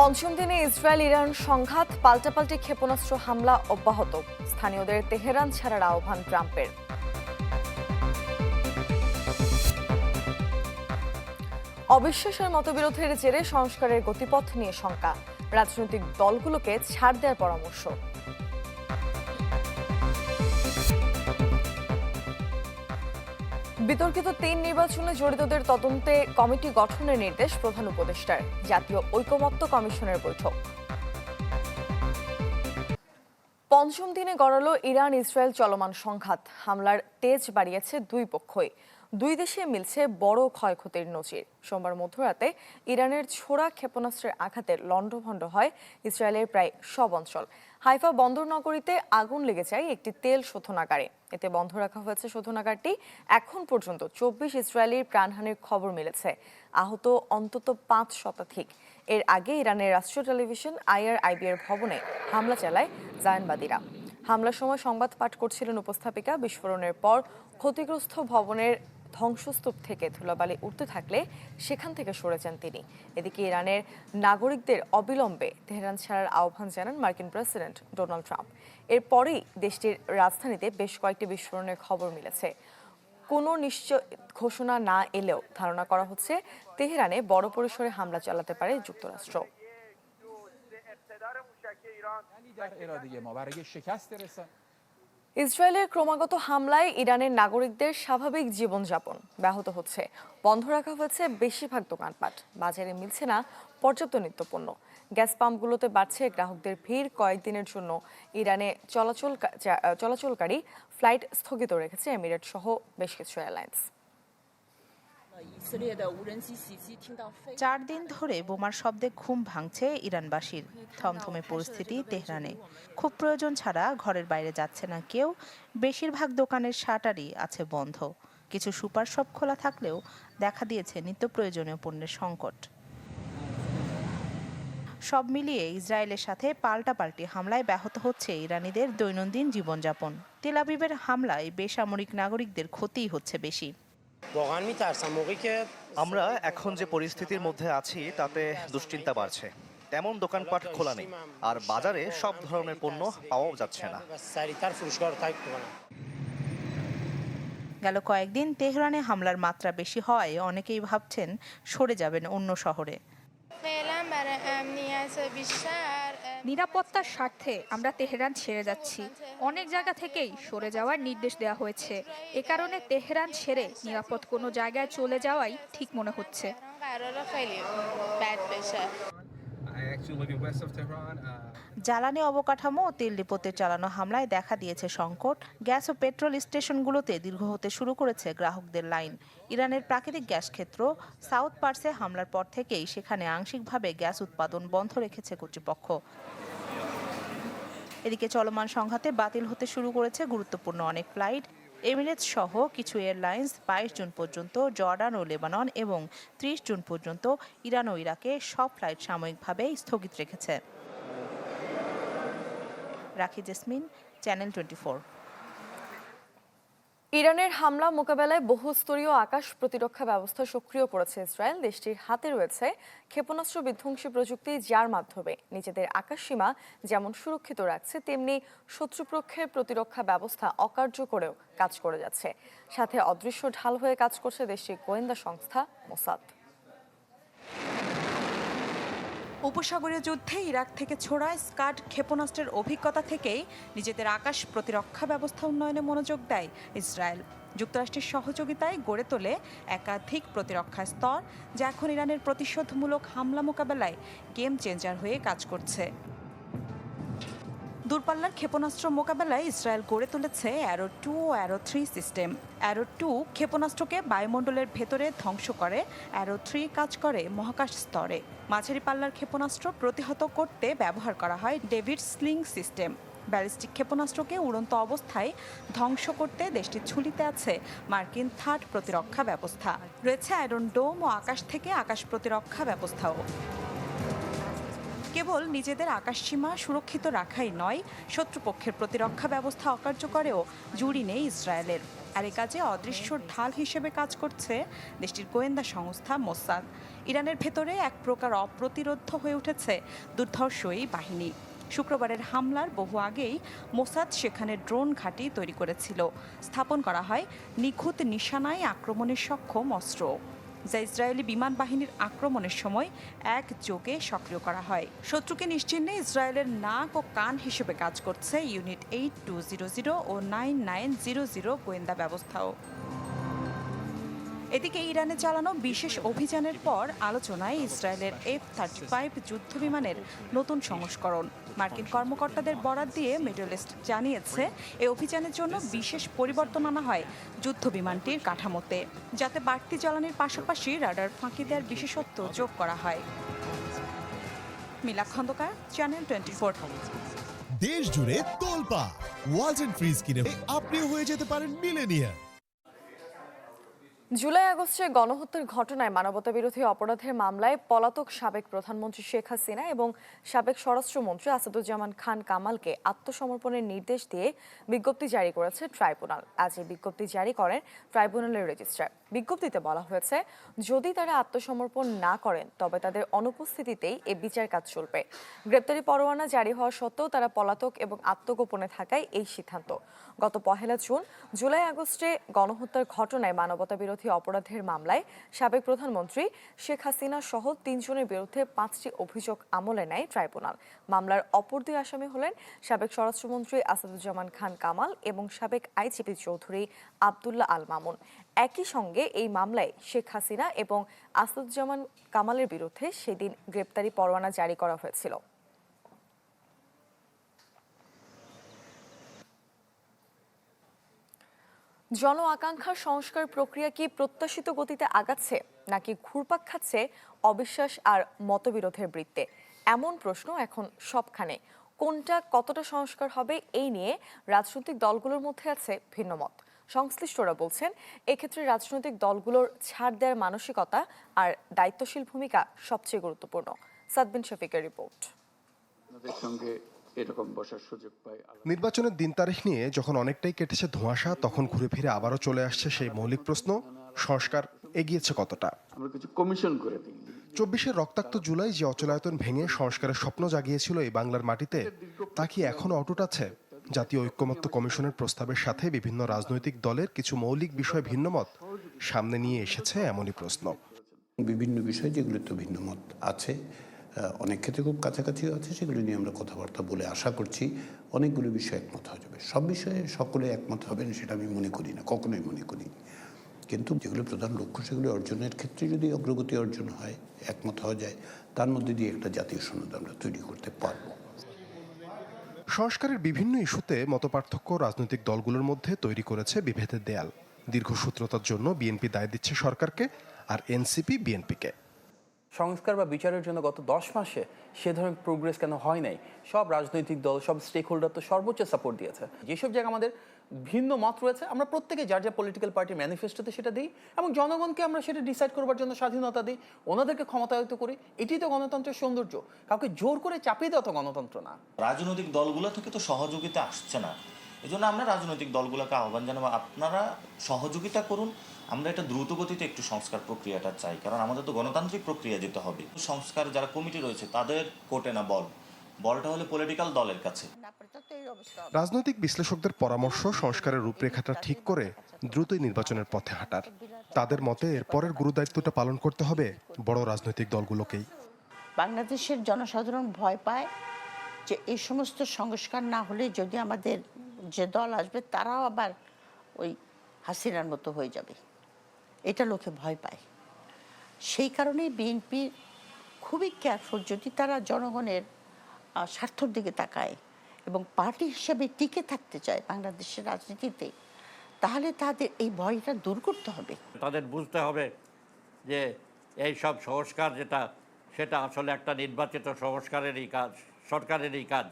পঞ্চম দিনে Israel Iran সংঘাত, পাল্টাপাল্টি ক্ষেপণাস্ত্র হামলা অব্যাহত। স্থানীয়দের তেহরান ছাড়ার আহ্বান ট্রাম্পের। অবিশ্বাসের মতবিরোধের জেরে সংস্কারের গতিপথ নিয়ে শঙ্কা। রাজনৈতিক দলগুলোকে ছাড় দেওয়ার পরামর্শ। বিতর্কিত তিন নির্বাচনে জড়িতদের তদন্তে কমিটি গঠনের নির্দেশ প্রধান উপদেষ্টার, জাতীয় ঐকমত্য কমিশনের বৈঠক। পঞ্চম দিনে গড়ালো ইরান ইসরায়েল চলমান সংঘাত। হামলার তেজ বাড়িয়েছে দুই পক্ষই। দুই দেশে মিলছে বড় ক্ষয়ক্ষতির নজির। সোমবার মধ্যরাতে ইরানের ছোড়া ক্ষেপণাস্ত্রের আঘাতে লণ্ডভণ্ড হয় ইসরায়েলের প্রায় সব অঞ্চল। হাইফা বন্দর নগরীতে আগুন লেগে যায় একটি তেল শোধনাগারে। এতে বন্ধ রাখা হয়েছে শোধনাগারটি। এখন পর্যন্ত চব্বিশ ইসরায়েলির প্রাণহানির খবর মিলেছে। আহত অন্তত পাঁচ শতাধিক। এর আগে ইরানের রাষ্ট্রীয় টেলিভিশন আইআরআইবি এর ভবনে হামলা চালায় জায়নবাদীরা। হামলার সময় সংবাদ পাঠ করছিলেন উপস্থাপিকা। বিস্ফোরণের পর ক্ষতিগ্রস্ত ভবনের ধ্বংসস্তূপ থেকে ধুলাবালি উঠতে থাকলে সেখান থেকে সরে যান তিনি এদিকে ইরানের নাগরিকদের অবিলম্বে তেহরান ছাড়ার আহ্বান জানান মার্কিন প্রেসিডেন্ট ডোনাল্ড ট্রাম্প এরপরেই দেশটির রাজধানীতে বেশ কয়েকটি বিস্ফোরণের খবর মিলেছে কোনো নিশ্চয় ঘোষণা না এলেও ধারণা করা হচ্ছে তেহরানে বড় পরিসরে হামলা চালাতে পারে যুক্তরাষ্ট্র اقتدار موشکی ایران در اراده ما برای شکست رسان ইসরায়েলের ক্রমাগত হামলায় ইরানের নাগরিকদের স্বাভাবিক জীবনযাপন ব্যাহত হচ্ছে। বন্ধ রাখা হয়েছে বেশিরভাগ দোকানপাট। বাজারে মিলছে না পর্যাপ্ত নিত্যপণ্য। গ্যাস পাম্পগুলোতে বাড়ছে গ্রাহকদের ভিড় কয়েকদিনের জন্য। ইরানে চলাচল চলাচলকারী ফ্লাইট স্থগিত রেখেছে এমিরেট সহ বেশ কিছু এয়ারলাইন্স। চার দিন ধরে বোমার শব্দে ঘুম ভাঙছে ইরানবাসীর। থমথমে পরিস্থিতি তেহরানে। খুব প্রয়োজন ছাড়া ঘরের বাইরে যাচ্ছে না কেউ। বেশিরভাগ দোকানের শাটারই আছে বন্ধ। কিছু সুপার শপ খোলা থাকলেও দেখা দিয়েছে নিত্য প্রয়োজনীয় পণ্যের সংকট। সব মিলিয়ে ইসরায়েলের সাথে পাল্টাপাল্টি হামলায় ব্যাহত হচ্ছে ইরানিদের দৈনন্দিন জীবনযাপন। তেলাবিবের হামলায় বেসামরিক নাগরিকদের ক্ষতিই হচ্ছে বেশি। আমরা এখন যে পরিস্থিতির মধ্যে আছি তাতে দুশ্চিন্তা বাড়ছে। তেমন দোকানপাট খোলা নেই। আর বাজারে সব ধরনের পণ্য পাওয়াও যাচ্ছে না। গেল কয়েকদিন তেহরানে হামলার মাত্রা বেশি হয়। অনেকেই ভাবছেন সরে যাবেন অন্য শহরে। নিরাপত্তার স্বার্থে আমরা তেহরান ছেড়ে যাচ্ছি। অনেক জায়গা থেকেই সরে যাওয়ার নির্দেশ দেওয়া হয়েছে। এ কারণে তেহরান ছেড়ে নিরাপদ কোনো জায়গায় চলে যাওয়াই ঠিক মনে হচ্ছে। জ্বালানি অবকাঠামো ও তেল ডিপোতে চালানো হামলায় দেখা দিয়েছে সংকট। গ্যাস ও পেট্রোল স্টেশনগুলোতে দীর্ঘ হতে শুরু করেছে গ্রাহকদের লাইন। ইরানের প্রাকৃতিক গ্যাস ক্ষেত্র সাউথ পার্সে হামলার পর থেকেই সেখানে আংশিকভাবে গ্যাস উৎপাদন বন্ধ রেখেছে কর্তৃপক্ষ। এদিকে চলমান সংঘাতে বাতিল হতে শুরু করেছে গুরুত্বপূর্ণ অনেক ফ্লাইট। এমিরেটস সহ কিছু এয়ারলাইন্স বাইশ জুন পর্যন্ত জর্ডান ও লেবানন এবং ত্রিশ জুন পর্যন্ত ইরান ও ইরাকে সব ফ্লাইট সাময়িকভাবে স্থগিত রেখেছে। রাখি জেসমিন, চ্যানেল টোয়েন্টি ইরানের হামলা মোকাবেলায় বহুস্তরীয় আকাশ প্রতিরক্ষা ব্যবস্থা সক্রিয় করেছে ইসরায়েল। দেশটির হাতে রয়েছে ক্ষেপণাস্ত্র বিধ্বংসী প্রযুক্তি, যার মাধ্যমে নিজেদের আকাশসীমা যেমন সুরক্ষিত রাখছে, তেমনি শত্রুপক্ষের প্রতিরক্ষা ব্যবস্থা অকার্য করেও কাজ করে যাচ্ছে। সাথে অদৃশ্য ঢাল হয়ে কাজ করছে দেশটির গোয়েন্দা সংস্থা মোসাদ। উপসাগরীয় যুদ্ধে ইরাক থেকে ছোড়া স্কাড ক্ষেপণাস্ত্রের অভিজ্ঞতা থেকেই নিজেদের আকাশ প্রতিরক্ষা ব্যবস্থা উন্নয়নে মনোযোগ দেয় ইসরায়েল। যুক্তরাষ্ট্রের সহযোগিতায় গড়ে তোলে একাধিক প্রতিরক্ষা স্তর, যা এখন ইরানের প্রতিশোধমূলক হামলা মোকাবেলায় গেম চেঞ্জার হয়ে কাজ করছে। দূরপাল্লার ক্ষেপণাস্ত্র মোকাবেলায় ইসরায়েল গড়ে তুলেছে অ্যারো টু ও Arrow three system Arrow two ক্ষেপণাস্ত্রকে বায়ুমণ্ডলের ভেতরে ধ্বংস করে। অ্যারো থ্রি কাজ করে মহাকাশ স্তরে। মাঝারি পাল্লার ক্ষেপণাস্ত্র প্রতিহত করতে ব্যবহার করা হয় ডেভিড স্লিং সিস্টেম ব্যালিস্টিক ক্ষেপণাস্ত্রকে উড়ন্ত অবস্থায় ধ্বংস করতে দেশটির ঝুলিতে আছে মার্কিন থার্ড প্রতিরক্ষা ব্যবস্থা। রয়েছে আয়রন ডোম ও আকাশ থেকে আকাশ প্রতিরক্ষা ব্যবস্থাও। কেবল নিজেদের আকাশসীমা সুরক্ষিত রাখাই নয়, শত্রুপক্ষের প্রতিরক্ষা ব্যবস্থা অকার্যকরেও জুড়ি নেই ইসরায়েলের। আর এ কাজে অদৃশ্য ঢাল হিসেবে কাজ করছে দেশটির গোয়েন্দা সংস্থা মোসাদ। ইরানের ভেতরে এক প্রকার অপ্রতিরোধ্য হয়ে উঠেছে দুর্ধর্ষ এই বাহিনী। শুক্রবারের হামলার বহু আগেই মোসাদ সেখানে ড্রোন ঘাঁটি তৈরি করেছিল। স্থাপন করা হয় নিখুঁত নিশানায় আক্রমণের সক্ষম অস্ত্র যা ইসরায়েলি বিমান বাহিনীর আক্রমণের সময় এক যোগে সক্রিয় করা হয়। শত্রুকে নিশ্চিহ্নে ইসরায়েলের নাক ও কান হিসেবে কাজ করছে unit eight two zero zero ও নাইন নাইন জিরো জিরো গোয়েন্দা ব্যবস্থাও। এদিকে ইরানে চালানো বিশেষ অভিযানের পর আলোচনায় ইসরায়েলের এফ থার্টি ফাইভ যুদ্ধ বিমানের নতুন সংস্করণ। মার্কিন কর্মকর্তাদের বরাত দিয়ে মিডল ইস্ট জানিয়েছে এই অভিযানের জন্য বিশেষ পরিবর্তন আনা হয় যুদ্ধ বিমানটির কাঠামোতে, যাতে বাড়তি জ্বালানির পাশাপাশি রাডার ফাঁকি দেওয়ার বিশেষত্ব যোগ করা হয়। Mila Khandakar channel twenty four দেশ জুড়ে তোলপা ওয়ালটন ফ্রিজ কিনে আপনিও হয়ে যেতে পারেন মিলেনিয়ার জুলাই আগস্টে গণহত্যার ঘটনায় মানবতাবিরোধী অপরাধের মামলায় পলাতক সাবেক প্রধানমন্ত্রী শেখ হাসিনা এবং সাবেক স্বরাষ্ট্রমন্ত্রী আসাদুজ্জামান খান কামালকে আত্মসমর্পণের নির্দেশ দিয়ে বিজ্ঞপ্তি জারি করেছে ট্রাইব্যুনাল। আজ এই বিজ্ঞপ্তি জারি করেন ট্রাইব্যুনালের রেজিস্ট্রার। বিজ্ঞপ্তিতে বলা হয়েছে, যদি তারা আত্মসমর্পণ না করেন, তবে তাদের অনুপস্থিতিতেই এ বিচার কাজ চলবে। গ্রেপ্তারি পরোয়ানা জারি হওয়া সত্ত্বেও তারা পলাতক এবং আত্মগোপনে থাকায় এই সিদ্ধান্ত। গত পহেলা জুন, জুলাই আগস্টে গণহত্যার ঘটনায় মানবতাবিরোধী অপরাধের মামলায় সাবেক প্রধানমন্ত্রী শেখ হাসিনা সহ তিনজনের বিরুদ্ধে পাঁচটি অভিযোগ আমলে নেয় ট্রাইব্যুনাল। মামলার অপর দুই আসামি হলেন সাবেক স্বরাষ্ট্রমন্ত্রী আসাদুজ্জামান খান কামাল এবং সাবেক আইজিপি চৌধুরী আবদুল্লাহ আল মামুন। একই সঙ্গে এই মামলায় শেখ হাসিনা এবং আসাদুজ্জামান কামালের বিরুদ্ধে সেদিন গ্রেপ্তারি পরোয়ানা জারি করা হয়েছিল। জন আকাঙ্ক্ষা সংস্কার প্রক্রিয়া কি প্রত্যাশিত গতিতে আগাচ্ছে, নাকি ঘুরপাক খাচ্ছে অবিশ্বাস আর মতবিরোধের বৃত্তে? এমন প্রশ্ন এখন সবখানে। কোনটা কতটা সংস্কার হবে এই নিয়ে রাজনৈতিক দলগুলোর মধ্যে আছে ভিন্নমত। সংশ্লিষ্টরা বলছেন এক্ষেত্রে রাজনৈতিক দলগুলোর ছাড় দেওয়ার মানসিকতা আর দায়িত্বশীল ভূমিকা সবচেয়ে গুরুত্বপূর্ণ। সাদবিন শফিকের রিপোর্ট। সঙ্গে এরকম বসার সুযোগ পাই নির্বাচনের দিন তারিখ নিয়ে যখন অনেকটাই কেটেছে ধোঁয়াশা তখন ঘুরে ফিরে আবারও চলে আসছে সেই মৌলিক প্রশ্ন সংস্কার এগিয়েছে কতটা? আমরা কিছু কমিশন করে দিই। চব্বিশের রক্তাক্ত জুলাই যে অচলায়তন ভেঙে সংস্কারের স্বপ্ন জাগিয়েছিল এই বাংলার মাটিতে তা কি এখনও অটুট আছে? জাতীয় ঐক্যমত্য কমিশনের প্রস্তাবের সাথে বিভিন্ন রাজনৈতিক দলের কিছু মৌলিক বিষয় ভিন্নমত সামনে নিয়ে এসেছে এমনই প্রশ্ন। বিভিন্ন বিষয় যেগুলো তো ভিন্ন মত আছে অনেক ক্ষেত্রে খুব কাছাকাছিও আছে, সেগুলো নিয়ে আমরা কথাবার্তা বলে আশা করছি অনেকগুলো বিষয় একমত হয়ে যাবে। সব বিষয়ে সকলে একমত হবেন সেটা আমি মনে করি না, কখনোই মনে করি কিন্তু যেগুলো প্রধান লক্ষ্য, সেগুলো অর্জনের ক্ষেত্রে যদি অগ্রগতি অর্জন হয়, একমত হওয়া যায়, তার মধ্যে দিয়ে একটা জাতীয় সনদ আমরা তৈরি করতে পারব। সংস্কারের বিভিন্ন ইস্যুতে মতপার্থক্য রাজনৈতিক দলগুলোর মধ্যে তৈরি করেছে বিভেদের দেয়াল। দীর্ঘসূত্রতার জন্য বিএনপি দায় দিচ্ছে সরকারকে আর এনসিপি বিএনপিকে। সংস্কার বা বিচারের জন্য গত দশ মাসে সে ধরনের প্রোগ্রেস কেন হয় নাই? সব রাজনৈতিক দল, সব স্টেক হোল্ডার তো সর্বোচ্চ সাপোর্ট দিয়েছে। যেসব জায়গায় আমাদের ভিন্ন মত রয়েছে, আমরা প্রত্যেকে যার যা পলিটিক্যাল পার্টির ম্যানিফেস্টোতে সেটা দিই এবং জনগণকে আমরা সেটা ডিসাইড করবার জন্য স্বাধীনতা দিই, ওনাদেরকে ক্ষমতায়িত করি। এটি তো গণতন্ত্রের সৌন্দর্য। কাউকে জোর করে চাপিয়ে দেওয়া তো গণতন্ত্র না। রাজনৈতিক দলগুলো থেকে তো সহযোগিতা আসছে না। এই জন্য আমরা রাজনৈতিক দলগুলোকে আহ্বান জানাব। আপনারা সহযোগিতা করুন। আমরা এটা দ্রুত গতিতে একটু সংস্কার প্রক্রিয়াটা চাই কারণ আমাদের তো গণতান্ত্রিক প্রক্রিয়া যেতে হবে। সংস্কার যারা কমিটি রয়েছে তাদের কোটে না বল। বলটা হলে পলিটিক্যাল দলের কাছে। রাজনৈতিক বিশ্লেষকদের পরামর্শ সংস্কারের রূপরেখাটা ঠিক করে দ্রুতই নির্বাচনের পথে হাঁটার। তাদের মতে এর পরের গুরুদায়িত্বটা পালন করতে হবে বড় রাজনৈতিক দলগুলোকেই। বাংলাদেশের জনসাধারণ ভয় পায় যে এই সমস্ত সংস্কার না হলে যদি আমাদের যে দল আসবে, তারাও আবার ওই হাসিনার মতো হয়ে যাবে। এটা লোকে ভয় পায়। সেই কারণেই বিএনপি খুবই কেয়ারফুল যদি তারা জনগণের স্বার্থর দিকে তাকায় এবং পার্টি হিসেবে টিকে থাকতে চায় বাংলাদেশের রাজনীতিতে, তাহলে তাদের এই ভয়টা দূর করতে হবে। তাদের বুঝতে হবে যে এই সব সংস্কার যেটা, সেটা আসলে একটা নির্বাচিত সংস্কারেরই কাজ, সরকারেরই কাজ।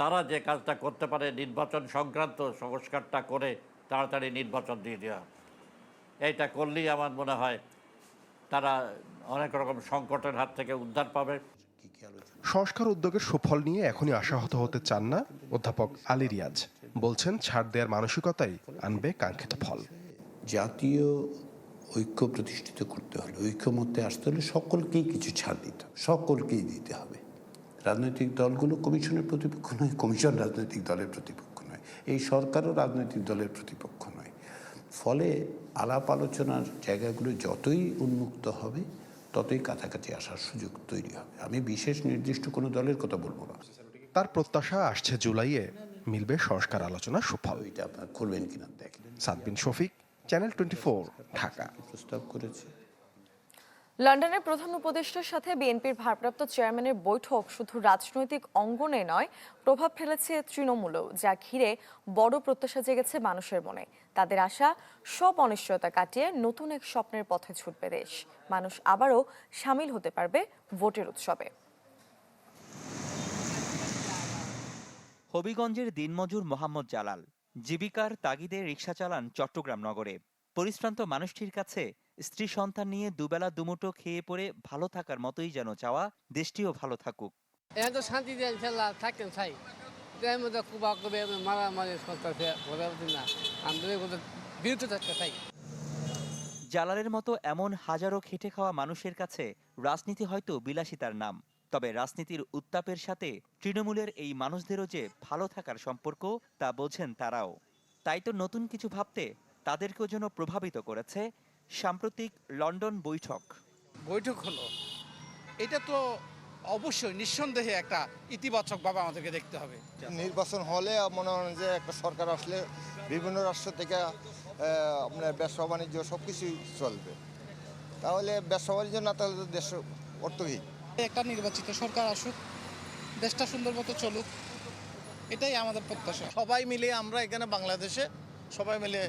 তারা যে কাজটা করতে পারে নির্বাচন সংক্রান্ত সংস্কারটা করে তাড়াতাড়ি নির্বাচন দিয়ে দেওয়া এইটা করলেই আমার মনে হয় তারা অনেক রকম সংকটের হাত থেকে উদ্ধার পাবে। সংস্কার উদ্যোগের সুফল নিয়ে এখনই আশাহত হতে চান না অধ্যাপক আলী রিয়াজ। বলছেন ছাড় দেওয়ার মানসিকতাই আনবে কাঙ্ক্ষিত ফল। জাতীয় ঐক্য প্রতিষ্ঠিত করতে হলে ঐক্যমত্যে আসতে হলে সকলকেই কিছু ছাড় দিতে হবে সকলকেই দিতে হবে। রাজনৈতিক দলগুলো কমিশনের প্রতিপক্ষ নয় কমিশন রাজনৈতিক দলের প্রতিপক্ষ নয় এই সরকারও রাজনৈতিক দলের প্রতিপক্ষ নয়। ফলে আলাপ আলোচনার জায়গাগুলো যতই উন্মুক্ত হবে ততই কাছাকাছি আসার সুযোগ তৈরি হবে। আমি বিশেষ নির্দিষ্ট কোনো দলের কথা বলব না। তার প্রত্যাশা আসছে জুলাইয়ে মিলবে সংস্কার আলোচনার সুফল। ওইটা আপনার করবেন কিনা দেখেন। Sadbin Shafiq channel twenty four Dhaka. প্রস্তাব করেছে। লন্ডনের প্রধান উপদেষ্টার সাথে বিএনপির ভারপ্রাপ্ত চেয়ারম্যানের বৈঠক শুধু রাজনৈতিক অঙ্গনে নয়, প্রভাব ফেলেছে তৃণমূলও, যা ঘিরে বড় প্রত্যাশা জেগেছে মানুষের মনে। তাদের আশা, সব অনিশ্চয়তা কাটিয়ে নতুন এক স্বপ্নের পথে ছুটবে দেশ। মানুষ আবারও সামিল হতে পারবে ভোটের উৎসবে। হবিগঞ্জের দিনমজুর মোহাম্মদ জালাল, জীবিকার তাগিদে রিক্সা চালান চট্টগ্রাম নগরে। পরিশ্রান্ত মানুষটির কাছে স্ত্রী সন্তান নিয়ে দুবেলা দুমুটো খেয়ে পড়ে ভালো থাকার মতোই যেন চাওয়া দেশটিও ভালো থাকুক। এখন তো শান্তি দিয়ে ইনশাল্লাহ থাকতেন চাই এর মধ্যে কুবা কবে মারামারি করতেছে না। আমাদের বিরত থাকতে চাই। জালালের মতো এমন হাজারো খেটে খাওয়া মানুষের কাছে রাজনীতি হয়তো বিলাসিতার নাম। তবে রাজনীতির উত্তাপের সাথে তৃণমূলের এই মানুষদেরও যে ভালো থাকার সম্পর্ক তা বোঝেন তারাও। তাই তো নতুন কিছু ভাবতে তাদেরকেও যেন প্রভাবিত করেছে সাম্প্রতিক লন্ডন বৈঠক। বৈঠক হলো। এটা তো অবশ্যই নিঃসন্দেহে একটা ইতিবাচক ভাবে আমাদেরকে দেখতে হবে। নির্বাচন হলে মনে হয় যে একটা সরকার আসলে বিভিন্ন রাষ্ট্র থেকে আপনার ব্যবসা বাণিজ্য সব কিছুই চলবে। তাহলে ব্যবসা বাণিজ্য না তাহলে তো দেশ অর্থহীন। একটা নির্বাচিত সরকার আসুক দেশটা সুন্দর মতো চলুক এটাই আমাদের প্রত্যাশা। সবাই মিলে আমরা এখানে বাংলাদেশে সবাই মিলে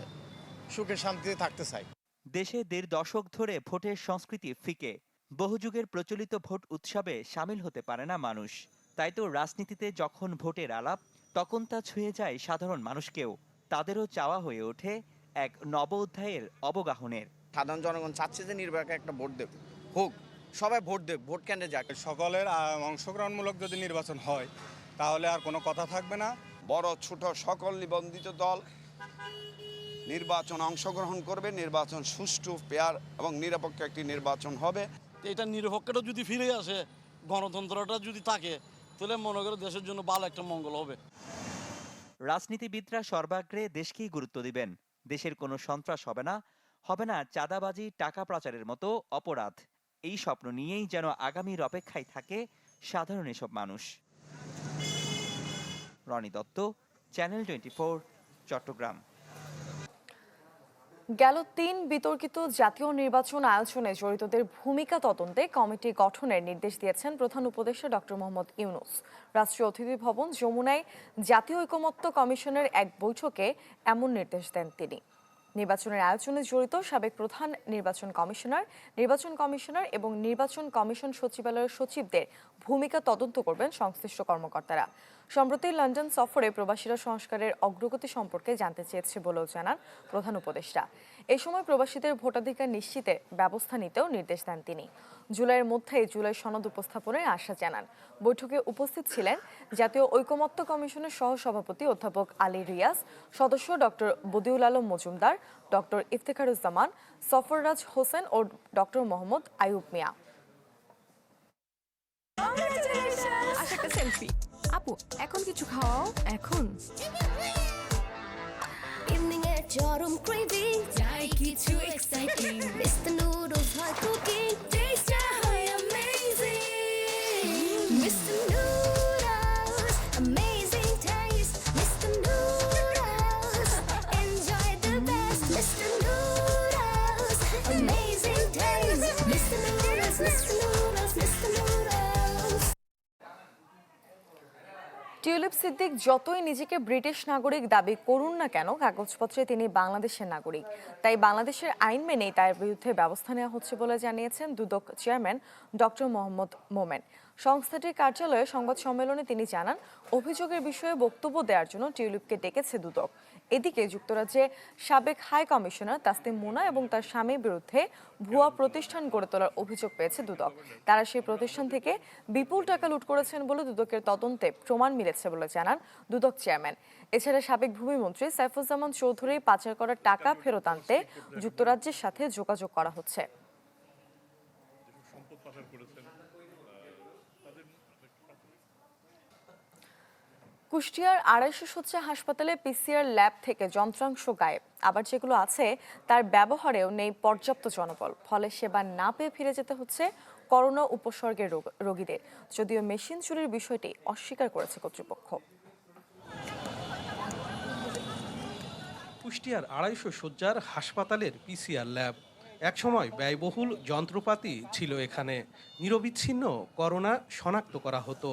সুখে শান্তিতে থাকতে চাই। দেশে দেড় দশক ধরে ভোটের সংস্কৃতি ফিকে। বহু যুগের প্রচলিত ভোট উৎসবে সামিল হতে পারে না মানুষ। তাই তো রাজনীতিতে যখন ভোটের আলাপ তখন তা ছুঁয়ে যায় সাধারণ মানুষকেও। তাদেরও চাওয়া হয়ে ওঠে এক নব অধ্যায়ের অবগাহনের। সাধারণ জনগণ চাচ্ছে যে নির্বাচনে একটা ভোট দেব। হোক সবাই ভোট দেব ভোট কেন্দ্রে যাক। সকলের অংশগ্রহণমূলক যদি নির্বাচন হয় তাহলে আর কোনো কথা থাকবে না। বড় ছোট সকল নিবন্ধিত দল নির্বাচন অংশগ্রহণ করবে নির্বাচন সুষ্ঠু পেয়ার এবং নিরপেক্ষ একটি নির্বাচন হবে। এটা নিরপেক্ষটা যদি ফিরে আসে গণতন্ত্রটা যদি থাকে তাহলে মনে করো দেশের জন্য ভালো একটা মঙ্গল হবে। রাজনীতিবিদরা সর্বাগ্রে দেশকেই গুরুত্ব দিবেন। দেশের কোনো সন্ত্রাস হবে না হবে না চাঁদাবাজি টাকা পাচারের মতো অপরাধ। এই স্বপ্ন নিয়েই যেন আগামীর অপেক্ষায় থাকে সাধারণ এসব মানুষ। Rony Dutta channel twenty Chattogram. গেল তিন বিতর্কিত জাতীয় নির্বাচন আয়োজনে জড়িতদের ভূমিকা তদন্তে কমিটি গঠনের নির্দেশ দিয়েছেন প্রধান উপদেষ্টা ডক্টর মোহাম্মদ ইউনুস। রাষ্ট্রীয় অতিথি ভবন যমুনায় জাতীয় ঐকমত্য কমিশনের এক বৈঠকে এমন নির্দেশ দেন তিনি। নির্বাচনের আয়োজনে জড়িত সাবেক প্রধান নির্বাচন কমিশনার নির্বাচন কমিশনার এবং নির্বাচন কমিশন সচিবালয়ের সচিবদের ভূমিকা তদন্ত করবেন সংশ্লিষ্ট কর্মকর্তারা। সম্প্রতি লন্ডন সফরে প্রবাসীরা সংস্কারের অগ্রগতি সম্পর্কে জানতে চেয়েছে বলেও জানান প্রধান উপদেষ্টা। এ সময় প্রবাসীদের ভোটাধিকার নিশ্চিতের ব্যবস্থা নিতেও নির্দেশ দেন তিনি। জুলাইয়ের মধ্যেই জুলাই সনদ উপস্থাপনের আশা জানান। বৈঠকে উপস্থিত ছিলেন জাতীয় ঐকমত্য কমিশনের সহসভাপতি অধ্যাপক আলী রিয়াজ সদস্য ডক্টর বদিউল আলম মজুমদার ডক্টর ইফতেখারুজ্জামান সফররাজ হোসেন ও ডক্টর মোহাম্মদ আইয়ুব মিয়া। একটা সেলফি আপু এখন কিছু খাওয়াও এখন ইভিনিং এর চরম ক্রেভিং চাই কিছু এক্সাইটিং মিস্টার নুডলস হয় কুকিং টিউলিপ সিদ্দিক যতই নিজেকে ব্রিটিশ নাগরিক দাবি করুন না কেন, কাগজপত্রে তিনি বাংলাদেশের নাগরিক। তাই বাংলাদেশের আইন মেনেই তার বিরুদ্ধে ব্যবস্থা নেওয়া হচ্ছে বলে জানিয়েছেন দুদক চেয়ারম্যান ডক্টর মোহাম্মদ মোমেন। সংস্থাটির কার্যালয়ে সংবাদ সম্মেলনে তিনি জানান, অভিযোগের বিষয়ে বক্তব্য দেওয়ার জন্য টিউলিপকে ডেকেছে দুদক। এদিকে যুক্তরাজ্যে সাবেক হাই কমিশনার তাসনিম মোনা এবং তার স্বামীর বিরুদ্ধে ভুয়া প্রতিষ্ঠান গড়ে তোলার অভিযোগ পেয়েছে দুদক। তারা সেই প্রতিষ্ঠান থেকে বিপুল টাকা লুট করেছেন বলে দুদকের তদন্তে প্রমাণ মিলেছে বলে জানান দুদক চেয়ারম্যান। এছাড়া সাবেক ভূমিমন্ত্রী সাইফুজ্জামান চৌধুরী পাচার করা টাকা ফেরত আনতে যুক্তরাজ্যের সাথে যোগাযোগ করা হচ্ছে। কুষ্টিয়ার আড়াইশো শয্যা হাসপাতালে পিসিআর ল্যাব থেকে যন্ত্রাংশ গায়েব। আবার যেগুলো আছে, তার ব্যবহারেও নেই পর্যাপ্ত জনবল। ফলে সেবা না পেয়ে ফিরে যেতে হচ্ছে করোনা উপসর্গের রোগীদের। যদিও মেশিন চুরির বিষয়টি অস্বীকার করেছে কর্তৃপক্ষ। কুষ্টিয়ার আড়াইশো শয্যার হাসপাতালের পিসিআর ল্যাব। একসময় ব্যয়বহুল যন্ত্রপাতি ছিল এখানে। নিরবিচ্ছিন্ন করোনা শনাক্ত করা হতো।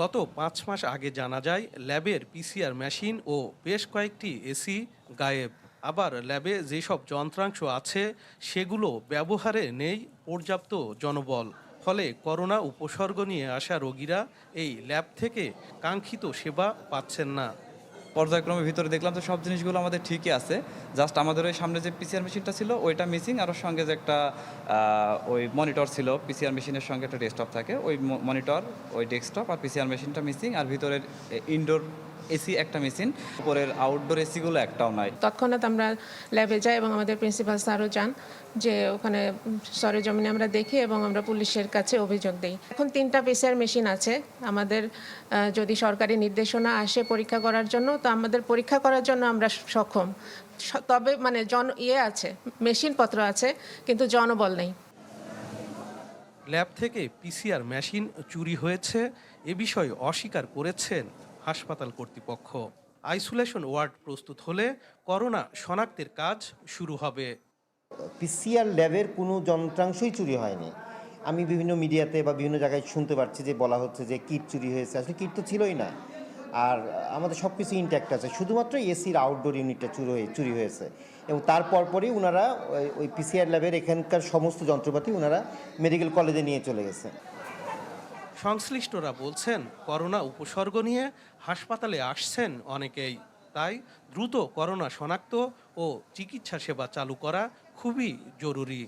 গত পাঁচ মাস আগে জানা যায়, ল্যাবের পিসিআর মেশিন ও বেশ কয়েকটি এসি গায়েব। আবার ল্যাবে যেসব যন্ত্রাংশ আছে, সেগুলো ব্যবহারে নেই পর্যাপ্ত জনবল। ফলে করোনা উপসর্গ নিয়ে আসা রোগীরা এই ল্যাব থেকে কাঙ্ক্ষিত সেবা পাচ্ছেন না। পর্যায়ক্রমে ভিতরে দেখলাম তো সব জিনিসগুলো আমাদের ঠিকই আছে। জাস্ট আমাদের ওই সামনে যে পিসিআর মেশিনটা ছিল, ওইটা মিসিং আর ওর সঙ্গে যে একটা ওই মনিটর ছিল পিসিআর মেশিনের সঙ্গে একটা ডেস্কটপ থাকে, ওই মনিটর ওই ডেস্কটপ আর পিসিআর মেশিনটা মিসিং আর ভিতরের ইনডোর এসি একটা মেশিন উপরের আউটডোর এসিগুলো একটাও নাই। তৎক্ষণাৎ আমরা ল্যাবে যাই এবং আমাদের প্রিন্সিপাল স্যারও যান যে ওখানে সরেজমিনে আমরা দেখি এবং আমরা পুলিশের কাছে অভিযোগ দিই। এখন তিনটা পিসিআর মেশিন আছে। আমাদের যদি সরকারি নির্দেশনা আসে পরীক্ষা করার জন্য তো আমাদের পরীক্ষা করার জন্য আমরা সক্ষম। তবে মানে জন ইয়ে আছে মেশিনপত্র আছে কিন্তু জনবল নেই। ল্যাব থেকে পিসিআর মেশিন চুরি হয়েছে এ বিষয়ে অস্বীকার করেছেন হাসপাতাল কর্তৃপক্ষ। আইসোলেশন ওয়ার্ড প্রস্তুত হলে করোনা শনাক্তের কাজ শুরু হবে। পিসিআর ল্যাবের কোনো যন্ত্রাংশই চুরি হয়নি। আমি বিভিন্ন মিডিয়াতে বা বিভিন্ন জায়গায় শুনতে পারছি যে বলা হচ্ছে যে কিট চুরি হয়েছে। আসলে কিট তো ছিলই না। আর আমাদের সব কিছু ইনট্যাক্ট আছে। শুধুমাত্র এসির আউটডোর ইউনিটটা চুরি হয়ে চুরি হয়েছে। এবং তার পরপরই ওনারা ওই পিসিআর ল্যাবের এখানকার সমস্ত যন্ত্রপাতি ওনারা মেডিকেল কলেজে নিয়ে চলে গেছে। সংশ্লিষ্টরা বলছেন, করোনা উপসর্গ নিয়ে হাসপাতালে আসছেন অনেকেই। তাই দ্রুত করোনা শনাক্ত ও চিকিৎসা সেবা চালু করা খুবই জরুরি।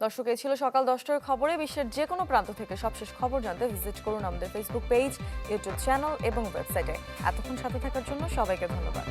দর্শক, এই ছিল সকাল দশটার খবরে বিশ্বের যে কোনো প্রান্ত থেকে সবশেষ খবর জানতে ভিজিট করুন আমাদের ফেসবুক পেজ ইউটিউব চ্যানেল এবং ওয়েবসাইটে এতক্ষণ সাথে থাকার জন্য সবাইকে ধন্যবাদ।